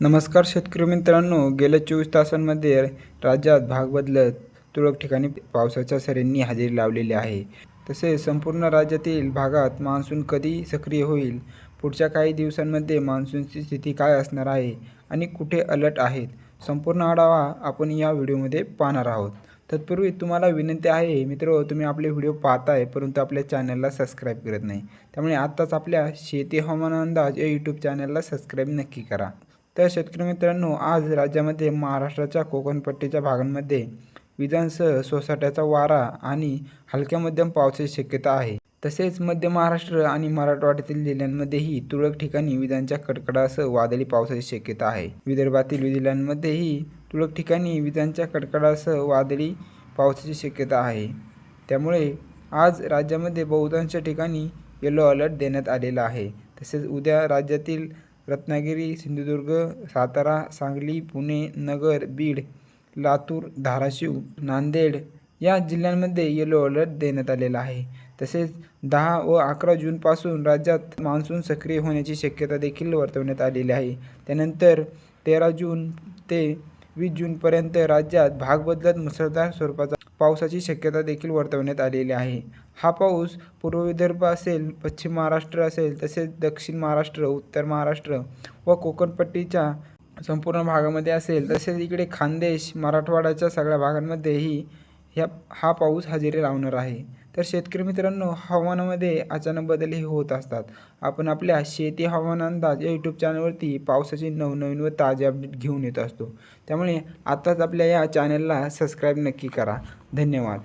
नमस्कार शेतकरी मित्रांनो गेल्या चोवीस तासांमध्ये राज्यात भाग बदलत तुरळक ठिकाणी पावसाच्या सरींनी हजेरी लावलेली आहे. तसेच संपूर्ण राज्यातील भागात मान्सून कधी सक्रिय होईल. पुढच्या काही दिवसांमध्ये मान्सूनची स्थिती काय असणार आहे आणि कुठे अलर्ट आहेत संपूर्ण आढावा आपण या व्हिडिओमध्ये पाहणार आहोत. तत्पूर्वी तुम्हाला विनंती आहे मित्र तुम्ही आपले व्हिडिओ पाहताय परंतु आपल्या चॅनलला सबस्क्राईब करत नाही. त्यामुळे आत्ताच आपल्या शेती हवामान अंदाज या यूट्यूब चॅनलला सबस्क्राईब नक्की करा. तर शेतकरी मित्रांनो आज राज्यामध्ये महाराष्ट्राच्या कोकणपट्टीच्या भागांमध्ये विजांसह सोसाट्याचा वारा आणि हलक्या मध्यम पावसाची शक्यता आहे. तसेच मध्य महाराष्ट्र आणि मराठवाड्यातील जिल्ह्यांमध्येही तुरळक ठिकाणी विजांच्या कडकडासह वादळी पावसाची शक्यता आहे. विदर्भातील जिल्ह्यांमध्येही तुरळक ठिकाणी विजांच्या कडकडासह वादळी पावसाची शक्यता आहे. त्यामुळे आज राज्यामध्ये बहुतांश ठिकाणी येलो अलर्ट देण्यात आलेला आहे. तसेच उद्या राज्यातील रत्नागिरी सिंधुदुर्ग सातारा सांगली पुणे नगर बीड लातूर धाराशिव नांदेड या जिल्ह्यांमध्ये येलो अलर्ट देण्यात आलेला आहे. तसेच दहा व अकरा जूनपासून राज्यात मान्सून सक्रिय होण्याची शक्यता देखील वर्तवण्यात आलेली आहे. त्यानंतर तेरा जून ते वीस जूनपर्यंत राज्यात भाग बदलत मुसळधार स्वरूपाचा पावसाची शक्यता देखील वर्तवण्यात आलेली आहे. हा पाऊस पूर्व विदर्भ असेल पश्चिम महाराष्ट्र असेल तसेच दक्षिण महाराष्ट्र उत्तर महाराष्ट्र व कोकणपट्टीच्या संपूर्ण भागामध्ये असेल तसेच इकडे खानदेश मराठवाड्याच्या सगळ्या भागांमध्येही ह्या हा पाऊस हजेरी लावणार आहे. तर शेतकरी मित्रांनो हवामानामध्ये अचानक बदलही होत असतात. आपण आपल्या शेती हवामान अंदाज या यूट्यूब चॅनलवरती पावसाचे नवनवीन व ताजे अपडेट घेऊन येत असतो. त्यामुळे आत्ताच आपल्या या चॅनलला सबस्क्राईब नक्की करा. धन्यवाद.